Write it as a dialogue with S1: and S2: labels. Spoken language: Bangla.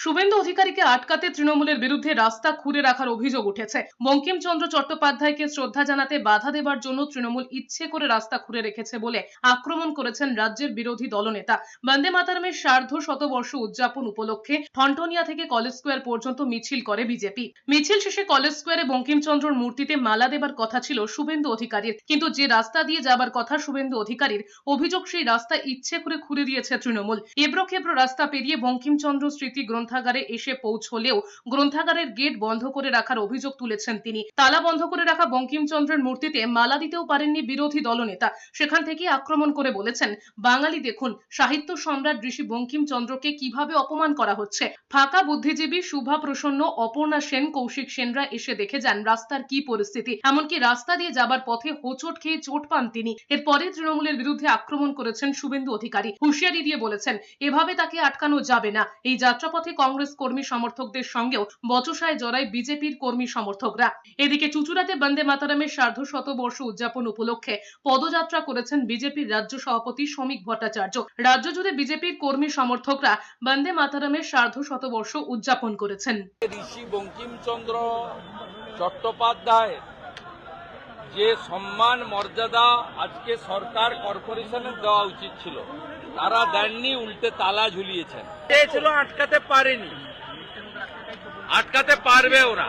S1: শুভেন্দু অধিকারীকে আটকাতে তৃণমূলের বিরুদ্ধে রাস্তা খুঁড়ে রাখার অভিযোগ উঠেছে। বঙ্কিমচন্দ্র চট্টোপাধ্যায়কে শ্রদ্ধা জানাতে বাধা দেবার জন্য তৃণমূল ইচ্ছে করে রাস্তা খুঁড়ে রেখেছে বলে আক্রমণ করেছেন রাজ্যের বিরোধী দলনেতা। বন্দে মাতারমের সার্ধ শতবর্ষ উদযাপন উপলক্ষে ঠনটনিয়া থেকে কলেজ স্কোয়ার পর্যন্ত মিছিল করে বিজেপি। মিছিল শেষে কলেজ স্কোয়ারে বঙ্কিমচন্দ্রর মূর্তিতে মালা দেবার কথা ছিল শুভেন্দু অধিকারীর। কিন্তু যে রাস্তা দিয়ে যাবার কথা শুভেন্দু অধিকারীর, অভিযোগ সেই রাস্তা ইচ্ছে করে খুঁড়ে দিয়েছে তৃণমূল। এবড়ো খেবড়ো রাস্তা পেরিয়ে বঙ্কিমচন্দ্র স্মৃতি গ্রন্থাগারে এসে পৌঁছলেও গ্রন্থাগারের গেট বন্ধ করে রাখার অভিযোগ তুলেছেন তিনি। তালা বন্ধ করে রাখা বঙ্কিমচন্দ্রের মূর্তিতে মালা দিতেও পারেননি বিরোধী দলনেতা। সেখান থেকে আক্রমণ করে বলেছেন, বাঙালি দেখুন, সাহিত্য সম্রাট ঋষি বঙ্কিমচন্দ্রকে কীভাবে অপমান করা হচ্ছে। ফাঁকা বুদ্ধিজীবী শুভা প্রসন্ন, অপর্ণা সেন, কৌশিক সেনরা এসে দেখে যান রাস্তার কি পরিস্থিতি। এমনকি রাস্তা দিয়ে যাবার পথে হোচট খেয়ে চোট পান তিনি। এরপরে তৃণমূলের বিরুদ্ধে আক্রমণ করেছেন শুভেন্দু অধিকারী। হুঁশিয়ারি দিয়ে বলেছেন, এভাবে তাকে আটকানো যাবে না। এই যাত্রাপথে কংগ্রেস কর্মী সমর্থকদের সঙ্গেও বচসায় জড়ায় বিজেপির কর্মী সমর্থকরা। এদিকে চুচুড়াতে বন্দে মাতারামের সার্ধ শতবর্ষ উদযাপন উপলক্ষে পদযাত্রা করেছেন বিজেপির রাজ্য সভাপতি শ্রমিক ভট্টাচার্য। রাজ্য জুড়ে বিজেপির কর্মী সমর্থকরা বন্দে মাতারামের সার্ধ শতবর্ষ উদযাপন করেছেন।
S2: ঋষি বঙ্কিমচন্দ্র চট্টোপাধ্যায় যে সম্মান, মর্যাদা আজকে সরকার কর্পোরেশনের দেওয়া উচিত ছিল, তারা দেননি, উল্টে তালা ঝুলিয়েছেন। ছিল আটকাতে পারেনি। আটকাতে পারবে ওরা